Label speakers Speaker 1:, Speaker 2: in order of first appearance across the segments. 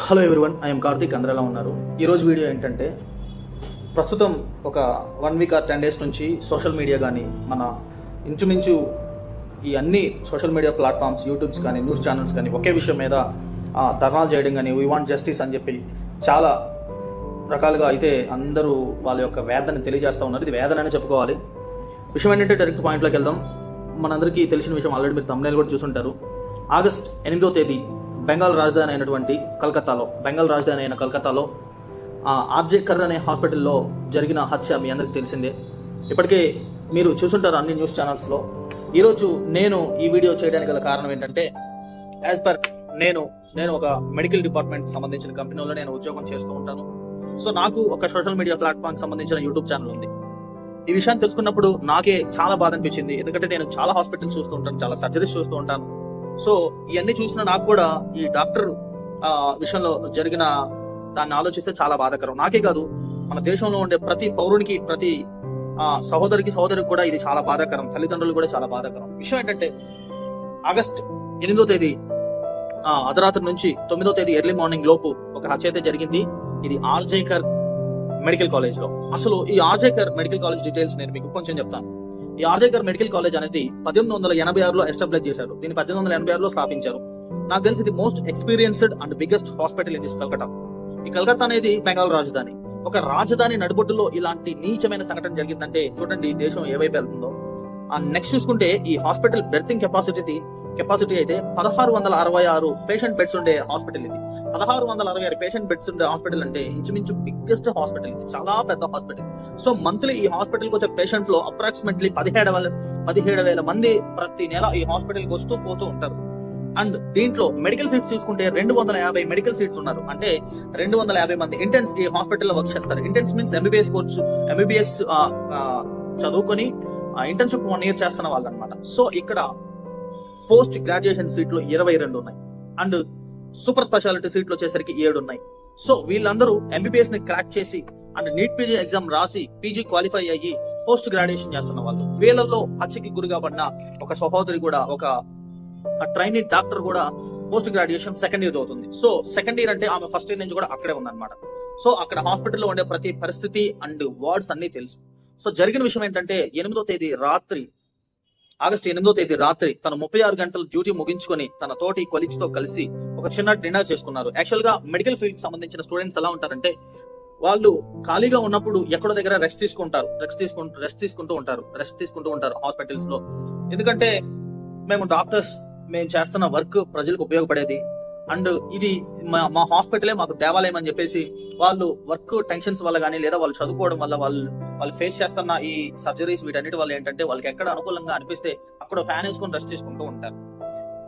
Speaker 1: Hello everyone I'm Karthik అందరు ఉన్నారు? ఈరోజు వీడియో ఏంటంటే ప్రస్తుతం ఒక one week or ten days నుంచి సోషల్ మీడియా కానీ మన ఇంచుమించు ఈ అన్ని సోషల్ మీడియా ప్లాట్ఫామ్స్ యూట్యూబ్స్ కానీ న్యూస్ ఛానల్స్ కానీ ఒకే విషయం మీద ధర్నాలు చేయడం కానీ వీ వాంట్ జస్టిస్ అని చెప్పి చాలా రకాలుగా అయితే అందరూ వాళ్ళ యొక్క వేదన తెలియజేస్తూ ఉన్నారు. ఇది వేదన అని చెప్పుకోవాలి. విషయం ఏంటంటే డైరెక్ట్ పాయింట్లోకి వెళ్దాం. మనందరికీ తెలిసిన విషయం ఆల్రెడీ మీరు తమిళ కూడా చూసుంటారు. ఆగస్ట్ ఎనిమిదో తేదీ బెంగాల్ రాజధాని అయినటువంటి కలకత్తాలో బెంగాల్ రాజధాని అయిన కలకత్తాలో ఆర్జే కర్ అనే హాస్పిటల్లో జరిగిన హత్య మీ అందరికీ తెలిసిందే. ఇప్పటికే మీరు చూసుంటారు అన్ని న్యూస్ ఛానల్స్లో. ఈరోజు నేను ఈ వీడియో చేయడానికి గల కారణం ఏంటంటే యాజ్ పర్ నేను నేను ఒక మెడికల్ డిపార్ట్మెంట్ సంబంధించిన కంపెనీలో నేను ఉద్యోగం చేస్తూ ఉంటాను. సో నాకు ఒక సోషల్ మీడియా ప్లాట్ఫామ్ సంబంధించిన యూట్యూబ్ ఛానల్ ఉంది. ఈ విషయాన్ని తెలుసుకున్నప్పుడు నాకే చాలా బాధ అనిపించింది. ఎందుకంటే నేను చాలా హాస్పిటల్స్ చూస్తూ ఉంటాను చాలా సర్జరీస్ చూస్తూ ఉంటాను. సో ఇవన్నీ చూసిన నాకు కూడా ఈ డాక్టర్ ఆ, విషయంలో జరిగిన దాన్ని ఆలోచిస్తే చాలా బాధాకరం. నాకే కాదు మన దేశంలో ఉండే ప్రతి పౌరునికి ప్రతి ఆ, సహోదరికి సహోదరికి కూడా ఇది చాలా బాధాకరం. తల్లిదండ్రులు కూడా చాలా బాధాకరం. విషయం ఏంటంటే ఆగస్ట్ ఎనిమిదో తేదీ ఆ, అర్ధరాత్రి నుంచి తొమ్మిదో తేదీ ఎర్లీ మార్నింగ్ లోపు ఒక హత్య అయితే జరిగింది. ఇది ఆర్జేకర్ మెడికల్ కాలేజ్లో అసలు ఈ ఆర్జేకర్ మెడికల్ కాలేజ్ డీటెయిల్స్ నేను మీకు కొంచెం చెప్తాను. ఈ ఆర్జేకర్ మెడికల్ కాలేజ్ అనేది పద్దెనిమిది వందల ఎనభై ఆరులో ఎస్టాబ్లిష్ చేశారు. దీన్ని పద్దెనిమిది వందల ఎనభై ఆరులో స్థాపించారు. నాకు తెలిసి ఇది most experienced and biggest hospital in this ఈ కలకత్తా అనేది బెంగాల్ రాజధాని. ఒక రాజధాని నడుబొట్టులో ఇలాంటి నీచమైన సంఘటన జరిగిందంటే చూడండి దేశం ఏవైపు వెళ్తుందో. నెక్స్ట్ చూసుకుంటే ఈ హాస్పిటల్ బెర్తింగ్ కెపాసిటీ కెపాసిటీ అయితే పదహారు వందల అరవై ఆరు పేషెంట్ బెడ్స్ ఉండే హాస్పిటల్ ఇది. పదహారు వందల అరవై ఆరు పేషెంట్ బెడ్స్ ఉండే హాస్పిటల్ అంటే ఇంచుమించు బిగ్గెస్ట్ హాస్పిటల్ ఇది. చాలా పెద్ద హాస్పిటల్ సో మంత్లీ ఈ హాస్పిటల్కి వచ్చే పేషెంట్స్లో అప్రాక్సిమేట్లీ పదిహేడు వేల పదిహేడు వేల మంది ప్రతి నెల ఈ హాస్పిటల్కి వస్తూ పోతూ ఉంటారు. అండ్ దీంట్లో మెడికల్ సీట్స్ చూసుకుంటే రెండు వందల యాభై మెడికల్ సీట్స్ ఉన్నారు. అంటే రెండు వందల యాభై మంది ఇంటెన్స్ ఈ హాస్పిటల్లో వర్క్ చేస్తారు. Interns means MBBS course MBBS చదువుకొని ఇంటర్న్షిప్ వన్ ఇయర్ చేస్తున్న వాళ్ళు అనమాట సో ఇక్కడ పోస్ట్ గ్రాడ్యుయేషన్ సీట్లు ఇరవై రెండు ఉన్నాయి. అండ్ సూపర్ స్పెషాలిటీ సీట్లు వచ్చేసరికి ఏడు ఉన్నాయి. సో వీళ్ళందరూ ఎంబీబీఎస్ని క్రాక్ చేసి అండ్ నీట్ పీజీ ఎగ్జామ్ రాసి పీజీ క్వాలిఫై అయ్యి పోస్ట్ గ్రాడ్యుయేషన్ చేస్తున్న వాళ్ళు. వీళ్ళల్లో హత్యకి గురిగా పడిన ఒక సహోదరి కూడా ఒక ట్రైనింగ్ డాక్టర్ కూడా పోస్ట్ గ్రాడ్యుయేషన్ సెకండ్ ఇయర్ చదువుతుంది. సో సెకండ్ ఇయర్ అంటే ఆమె ఫస్ట్ ఇయర్ నుంచి కూడా అక్కడే ఉందన్నమాట. సో అక్కడ హాస్పిటల్లో ఉండే ప్రతి పరిస్థితి అండ్ వార్డ్స్ అన్ని తెలుసు. సో జరిగిన విషయం ఏంటంటే ఎనిమిదో తేదీ రాత్రి ఆగస్ట్ ఎనిమిదో తేదీ రాత్రి తన ముప్పై ఆరు గంటలు డ్యూటీ ముగించుకొని తన తోటి కొలీగ్స్తో కలిసి ఒక చిన్న డిన్నర్ చేసుకున్నారు. యాక్చువల్గా మెడికల్ ఫీల్డ్ సంబంధించిన స్టూడెంట్స్ ఎలా ఉంటారంటే వాళ్ళు ఖాళీగా ఉన్నప్పుడు ఎక్కడో దగ్గర రెస్ట్ తీసుకుంటారు. రెస్ట్ తీసుకుంటూ రెస్ట్ తీసుకుంటూ ఉంటారు. రెస్ట్ తీసుకుంటూ ఉంటారు హాస్పిటల్స్లో ఎందుకంటే మేము డాక్టర్స్ మేము చేస్తున్న వర్క్ ప్రజలకు ఉపయోగపడేది. అండ్ ఇది మా మా హాస్పిటలే మాకు దేవాలయం అని చెప్పేసి వాళ్ళు వర్క్ టెన్షన్స్ వల్ల కానీ లేదా వాళ్ళు చదువుకోవడం వల్ల వాళ్ళు వాళ్ళు ఫేస్ చేస్తున్న ఈ సర్జరీస్ వీటన్నిటి వల్ల ఏంటంటే వాళ్ళకి ఎక్కడ అనుకూలంగా అనిపిస్తే అక్కడ ఫ్యాన్ వేసుకొని రెస్ట్ తీసుకుంటూ ఉంటారు.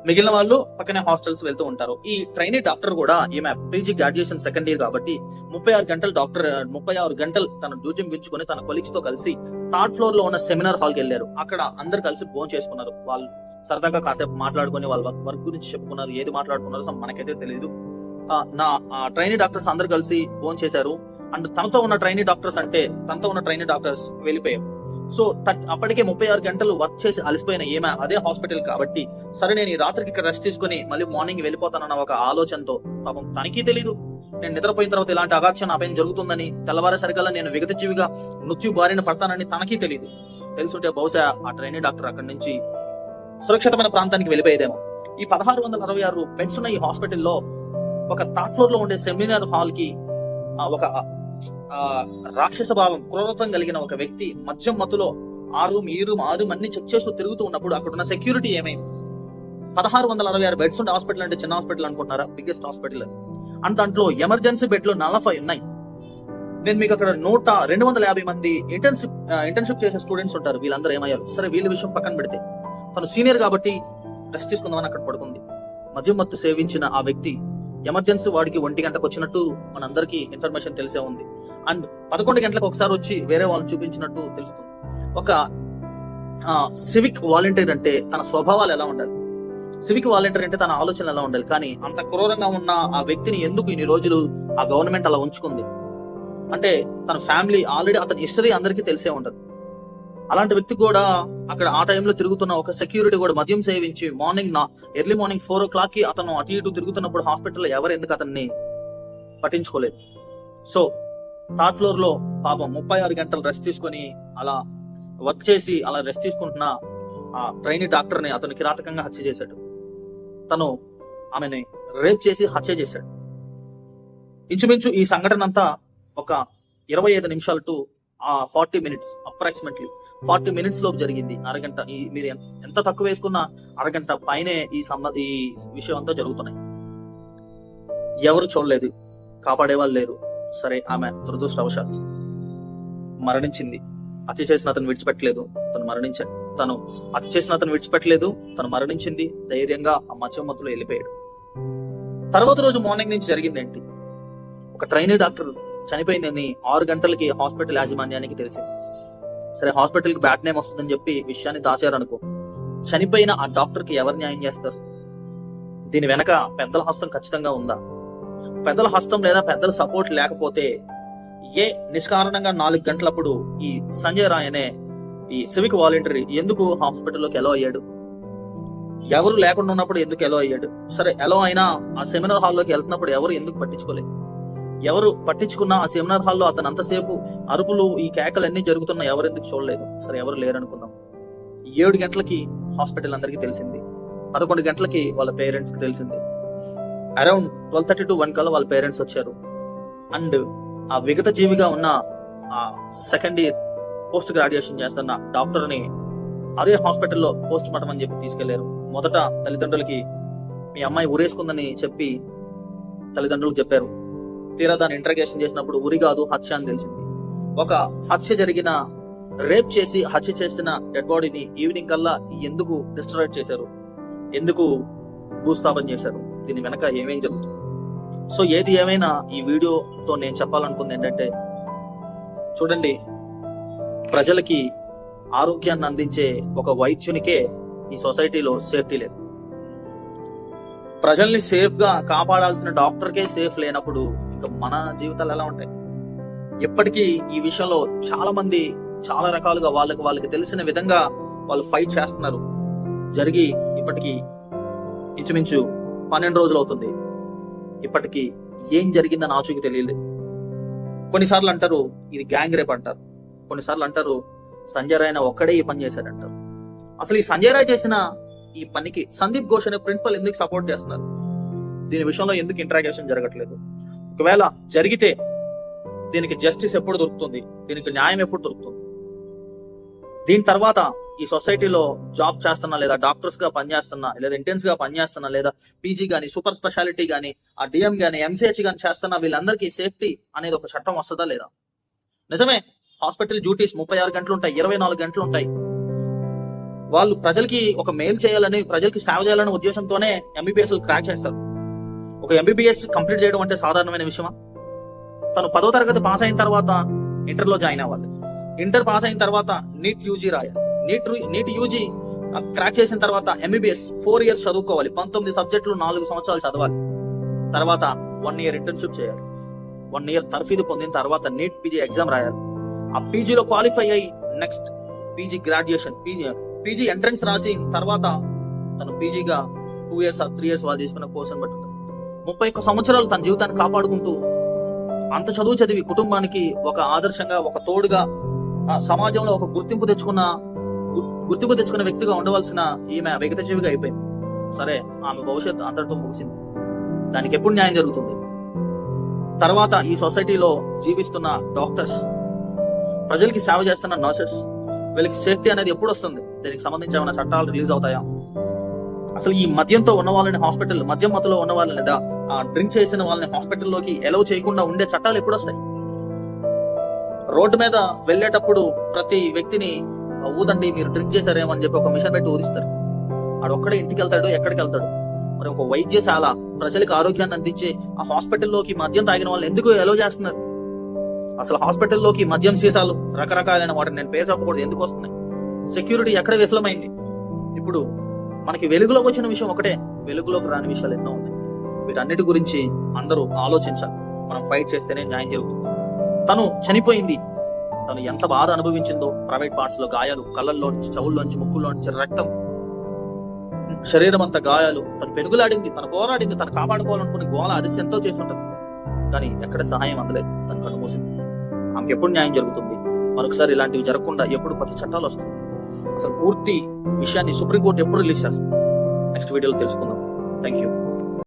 Speaker 1: మిగిలిన వాళ్ళు పక్కనే హాస్టల్స్ వెళ్తూ ఉంటారు. ఈ ట్రైనీ డాక్టర్ కూడా ఈమె పీజీ గ్రాడ్యుయేషన్ సెకండ్ ఇయర్ కాబట్టి ముప్పై ఆరు గంటలు డాక్టర్ ముప్పై ఆరు గంటలు తన డ్యూటీ ముగించుకొని తన కొలీగ్స్తో కలిసి థర్డ్ ఫ్లోర్లో ఉన్న సెమినార్ హాల్కి వెళ్ళారు. అక్కడ అందరు కలిసి భోజనం చేసుకున్నారు. వాళ్ళు సరదాగా కాసేపు మాట్లాడుకొని వాళ్ళ వర్క్ వర్క్ గురించి చెప్పుకున్నారు ఏది మాట్లాడుకున్నారో మనకైతే తెలియదు ఆ, నా ట్రైనీ డాక్టర్స్ అందరు కలిసి ఫోన్ చేశారు. అండ్ తనతో ఉన్న ట్రైనీ డాక్టర్స్ అంటే తనతో ఉన్న ట్రైనీ డాక్టర్స్ వెళ్ళిపోయారు సో అప్పటికే ముప్పై ఆరు గంటలు వర్క్ చేసి అలసిపోయిన ఏమే అదే హాస్పిటల్ కాబట్టి సరే నేను ఈ రాత్రికి ఇక్కడ రెస్ట్ తీసుకుని మళ్ళీ మార్నింగ్ వెళ్ళిపోతానన్న ఒక ఆలోచనతో పాపం తనకి తెలీదు. నేను నిద్రపోయిన తర్వాత ఇలాంటి అగాధ్యం నా పైన జరుగుతుందని తెల్లవారేసరికల్లా నేను విగత జీవిగా మృత్యు బారిన పడతానని తనకి తెలియదు తెలుసుంటే బహుశా ఆ ట్రైనీ డాక్టర్ అక్కడి నుంచి సురక్షితమైన ప్రాంతానికి వెళ్ళిపోయేదేమో. ఈ పదహారు వందల అరవై ఆరు బెడ్స్ ఉన్న ఈ హాస్పిటల్లో ఒక థర్డ్ ఫ్లోర్లో ఉండే సెమినార్ హాల్కి ఒక రాక్షస భావం క్రూరత్వం కలిగిన ఒక వ్యక్తి మద్యం మత్తులో ఆ రూమ్ ఈ రూమ్ ఆ రూమ్ అన్ని చెక్ చేస్తూ తిరుగుతూ ఉన్నప్పుడు అక్కడ ఉన్న సెక్యూరిటీ ఏమైంది? పదహారు వందల అరవై ఆరు బెడ్స్ ఉండే హాస్పిటల్ అంటే చిన్న హాస్పిటల్ అనుకుంటున్నారా? బిగ్గెస్ట్ హాస్పిటల్ అండ్ దాంట్లో ఎమర్జెన్సీ బెడ్లు నలభై ఉన్నాయి. నేను మీకు అక్కడ నూట రెండు వందల యాభై మంది ఇంటర్న్షిప్ ఇంటర్న్షిప్ చేసే స్టూడెంట్స్ ఉంటారు. వీళ్ళందరూ ఏమయ్యారు? సరే వీళ్ళ విషయం పక్కన పెడితే. తను సీనియర్ కాబట్టి రెస్ట్ తీసుకుందామని అక్కడ పడుకుంది. మద్యం మత్తు సేవించిన ఆ వ్యక్తి ఎమర్జెన్సీ వాడికి ఒంటి గంటకు వచ్చినట్టు మనందరికీ ఇన్ఫర్మేషన్ తెలిసే ఉంది. అండ్ పదకొండు గంటలకు ఒకసారి వచ్చి వేరే వాళ్ళని చూపించినట్టు తెలుస్తుంది. ఒక సివిక్ వాలంటీర్ అంటే తన స్వభావాలు ఎలా ఉండాలి? సివిక్ వాలంటీర్ అంటే తన ఆలోచనలు ఎలా ఉండాలి? కానీ అంత క్రూరంగా ఉన్న ఆ వ్యక్తిని ఎందుకు ఇన్ని రోజులు ఆ గవర్నమెంట్ అలా ఉంచుకుంది? అంటే తన ఫ్యామిలీ ఆల్రెడీ అతని హిస్టరీ అందరికీ తెలిసే ఉండదు అలాంటి వ్యక్తి కూడా అక్కడ ఆ టైంలో తిరుగుతున్న ఒక సెక్యూరిటీ కూడా మద్యం సేవించి మార్నింగ్ నా ఎర్లీ మార్నింగ్ ఫోర్ ఓ క్లాక్కి అతను అటు ఇటు తిరుగుతున్నప్పుడు హాస్పిటల్లో ఎవరు ఎందుకు అతన్ని పట్టించుకోలేదు. సో థర్డ్ ఫ్లోర్లో పాపం ముప్పై ఆరు గంటలు రెస్ట్ తీసుకొని అలా వర్క్ చేసి అలా రెస్ట్ తీసుకుంటున్న ఆ ట్రైనీ డాక్టర్ని అతను కిరాతకంగా హత్య చేశాడు. తను ఆమెని రేప్ చేసి హత్య చేశాడు. ఇంచుమించు ఈ సంఘటన అంతా ఒక ఇరవై ఐదు నిమిషాలు టు ఆ forty minutes approximately forty minutes లోపు జరిగింది. అరగంట ఈ మీరు ఎంత తక్కువ వేసుకున్నా అరగంట పైనే ఈ సంబ ఈ విషయం అంతా జరుగుతున్నాయి. ఎవరు చూడలేదు. కాపాడే వాళ్ళు లేరు. సరే ఆమె దురదృష్టవశాత్ మరణించింది. అతి చేసిన అతను విడిచిపెట్టలేదు. తను మరణించాడు తను అతి చేసిన అతను విడిచిపెట్టలేదు. తను మరణించింది. ధైర్యంగా ఆ మత్స్య వెళ్ళిపోయాడు తర్వాత రోజు మార్నింగ్ నుంచి జరిగింది ఏంటి? ఒక ట్రైనీ డాక్టర్ చనిపోయిందని ఆరు గంటలకి హాస్పిటల్ యాజమాన్యానికి తెలిసింది. సరే హాస్పిటల్కి బ్యాడ్ నేమ్ వస్తుందని చెప్పి విషయాన్ని దాచారనుకో. చనిపోయిన ఆ డాక్టర్కి ఎవరు న్యాయం చేస్తారు? దీని వెనక పెద్దల హస్తం ఖచ్చితంగా ఉందా? పెద్దల హస్తం లేదా పెద్దల సపోర్ట్ లేకపోతే ఏ నిష్కారణంగా నాలుగు గంటలప్పుడు ఈ సంజయ్ రాయ్ అనే ఈ సివిక్ వాలంటీర్ ఎందుకు హాస్పిటల్లోకి ఎలా అయ్యాడు? ఎవరు లేకుండా ఉన్నప్పుడు ఎందుకు ఎలా అయ్యాడు? సరే ఎలా అయినా ఆ సెమినార్ హాల్లోకి వెళ్తున్నప్పుడు ఎవరు ఎందుకు పట్టించుకోలేదు? ఎవరు పట్టించుకున్నా ఆ సెమినార్ హాల్లో అతను అంతసేపు అరుపులు ఈ కేకలు అన్ని జరుగుతున్నా ఎవరెందుకు చూడలేదు. సరే ఎవరు లేరనుకుందాం. ఏడు గంటలకి హాస్పిటల్ అందరికీ తెలిసింది. పదకొండు గంటలకి వాళ్ళ పేరెంట్స్కి తెలిసింది. Around twelve thirty to one కల్లా వాళ్ళ పేరెంట్స్ వచ్చారు. అండ్ ఆ విగత జీవిగా ఉన్న ఆ సెకండ్ ఇయర్ పోస్ట్ గ్రాడ్యుయేషన్ చేస్తున్న డాక్టర్ని అదే హాస్పిటల్లో పోస్ట్ మార్టం అని చెప్పి తీసుకెళ్ళారు. మొదట తల్లిదండ్రులకి మీ అమ్మాయి ఊరేసుకుందని చెప్పి తల్లిదండ్రులకు చెప్పారు. తీరా దాన్ని ఇంటర్గేషన్ చేసినప్పుడు ఉరి కాదు హత్య అని తెలిసింది. ఒక హత్య జరిగిన రేప్ చేసి హత్య చేసిన డెడ్ బాడీని ఈవినింగ్ కల్లా ఎందుకు డిస్ట్రాయిడ్ చేశారు? ఎందుకు భూస్థాపన చేశారు? దీని వెనక ఏమేం జరుగుతుంది? సో ఏది ఏమైనా ఈ వీడియోతో నేను చెప్పాలనుకుంది ఏంటంటే చూడండి ప్రజలకి ఆరోగ్యాన్ని అందించే ఒక వైద్యునికే ఈ సొసైటీలో సేఫ్టీ లేదు. ప్రజల్ని సేఫ్గా కాపాడాల్సిన డాక్టర్కే సేఫ్ లేనప్పుడు ఇంకా మన జీవితాలు ఎలా ఉంటాయి? ఇప్పటికీ ఈ విషయంలో చాలా మంది చాలా రకాలుగా వాళ్ళకి వాళ్ళకి తెలిసిన విధంగా వాళ్ళు ఫైట్ చేస్తున్నారు. జరిగి ఇప్పటికీ ఇంచుమించు పన్నెండు రోజులు అవుతుంది. ఇప్పటికి ఏం జరిగిందని ఆచూకి తెలియలేదు కొన్నిసార్లు అంటారు ఇది గ్యాంగ్ రేప్ అంటారు. కొన్నిసార్లు అంటారు సంజయ్ రాయ్ ఒక్కడే ఈ పని చేశాడంటారు. అసలు ఈ సంజయ్ రాయ్ చేసిన ఈ పనికి సందీప్ ఘోష్ అనే ప్రిన్సిపల్ ఎందుకు సపోర్ట్ చేస్తున్నారు? దీని విషయంలో ఎందుకు ఇంటరాగేషన్ జరగట్లేదు? ఒకవేళ జరిగితే దీనికి జస్టిస్ ఎప్పుడు దొరుకుతుంది? దీనికి న్యాయం ఎప్పుడు దొరుకుతుంది? దీని తర్వాత ఈ సొసైటీలో జాబ్ చేస్తున్నా లేదా డాక్టర్స్గా పనిచేస్తున్నా లేదా ఇంటెన్స్గా పనిచేస్తున్నా లేదా పీజీ గానీ సూపర్ స్పెషాలిటీ గానీ ఆ డిఎం గానీ ఎంసీహెచ్ గానీ చేస్తున్నా వీళ్ళందరికీ సేఫ్టీ అనేది ఒక చట్టం వస్తుందా లేదా? నిజమే హాస్పిటల్ డ్యూటీస్ ముప్పై ఆరు గంటలు ఉంటాయి ఇరవై నాలుగు గంటలు ఉంటాయి. వాళ్ళు ప్రజలకి ఒక మెయిల్ చేయాలని ప్రజలకి సేవ చేయాలనే ఉద్దేశంతోనే ఎంబీబీఎస్ క్రాక్ చేస్తారు. ఒక ఎంబీబీఎస్ కంప్లీట్ చేయడం అంటే సాధారణమైన విషయమా? తను పదో తరగతి పాస్ అయిన తర్వాత ఇంటర్లో జాయిన్ అవ్వాలి. ఇంటర్ పాస్ అయిన తర్వాత నీట్ యూజీ రాయాలి. నీట్ నీట్ యూజీ క్రాక్ చేసిన తర్వాత ఎంబీబీఎస్ ఫోర్ ఇయర్స్ చదువుకోవాలి. పంతొమ్మిది సబ్జెక్టులు నాలుగు సంవత్సరాలు చదవాలి. తర్వాత వన్ ఇయర్ ఇంటర్న్షిప్ చేయాలి. వన్ ఇయర్ తర్ఫీదు పొందిన తర్వాత నీట్ పీజీ ఎగ్జామ్ రాయాలి. ఆ పీజీలో క్వాలిఫై అయ్యి next PG graduation PG PG entrance రాసి తర్వాత తను పీజీగా టూ ఇయర్స్ త్రీ ఇయర్స్ వాళ్ళు తీసుకున్న కోర్స్ అని బట్టి ముప్పై ఒక్క సంవత్సరాలు తన జీవితాన్ని కాపాడుకుంటూ అంత చదువు చదివి కుటుంబానికి ఒక ఆదర్శంగా ఒక తోడుగా ఆ సమాజంలో ఒక గుర్తింపు తెచ్చుకున్న గుర్తింపు తెచ్చుకున్న వ్యక్తిగా ఉండవలసిన ఈమె విగత జీవిగా అయిపోయింది. సరే ఆమె భవిష్యత్తు అందరితో ముగిసింది. దానికి ఎప్పుడు న్యాయం జరుగుతుంది? తర్వాత ఈ సొసైటీలో జీవిస్తున్న డాక్టర్స్ ప్రజలకి సేవ చేస్తున్న నర్సెస్ వీళ్ళకి సేఫ్టీ అనేది ఎప్పుడు వస్తుంది? దీనికి సంబంధించి ఏమైనా చట్టాలు రిలీజ్ అవుతాయా? అసలు ఈ మద్యంతో ఉన్న వాళ్ళని హాస్పిటల్ మద్యం మత్తులో ఉన్న వాళ్ళని లేదా డ్రింక్ చేసిన వాళ్ళని హాస్పిటల్లోకి ఎలవ్ చేయకుండా ఉండే చట్టాలు ఎప్పుడు వస్తాయి? రోడ్డు మీద వెళ్ళేటప్పుడు ప్రతి వ్యక్తిని ఊదండి మీరు డ్రింక్ చేశారేమో అని చెప్పి ఒక మిషన్ పెట్టి ఊదిస్తారు. ఆడొక్కడే ఇంటికి వెళ్తాడు ఎక్కడికి వెళ్తాడు. మరి ఒక వైద్యశాల ప్రజలకు ఆరోగ్యాన్ని అందించే ఆ హాస్పిటల్లోకి మద్యం తాగిన వాళ్ళని ఎందుకు ఎలో చేస్తున్నారు? అసలు హాస్పిటల్లోకి మద్యం సీసాలు రకరకాలైన వాటిని నేను పేరు చెప్పకూడదు ఎందుకు వస్తున్నాయి? సెక్యూరిటీ ఎక్కడ విఫలమైంది? ఇప్పుడు మనకి వెలుగులోకి వచ్చిన విషయం ఒకటే వెలుగులోకి రాని విషయాలు ఎన్నో ఉన్నాయి. వీటన్నిటి గురించి అందరూ ఆలోచించాలి. మనం ఫైట్ చేస్తేనే న్యాయం జరుగుతుంది. తను చనిపోయింది. తను ఎంత బాధ అనుభవించిందో ప్రైవేట్ పార్ట్స్లో గాయాలు కళ్ళల్లో నుంచి చెవుల్లోంచి ముక్కుల్లో నుంచి రక్తం. శరీరం అంత గాయాలు. తను పెనుగులాడింది తను పోరాడింది తను కాపాడుకోవాలనుకుని గోల అదిశ ఎంతో చేసి ఉంటుంది. కానీ ఎక్కడ సహాయం అందలేదు. తన కనుమూసింది ఆమెకి ఎప్పుడు న్యాయం జరుగుతుంది? మరొకసారి ఇలాంటివి జరగకుండా ఎప్పుడు కొత్త చట్టాలు వస్తాయి. అసలు పూర్తి విషయాన్ని సుప్రీంకోర్టు ఎప్పుడు రిలీజ్ చేస్తుంది? నెక్స్ట్ వీడియోలో తెలుసుకుందాం. Thank you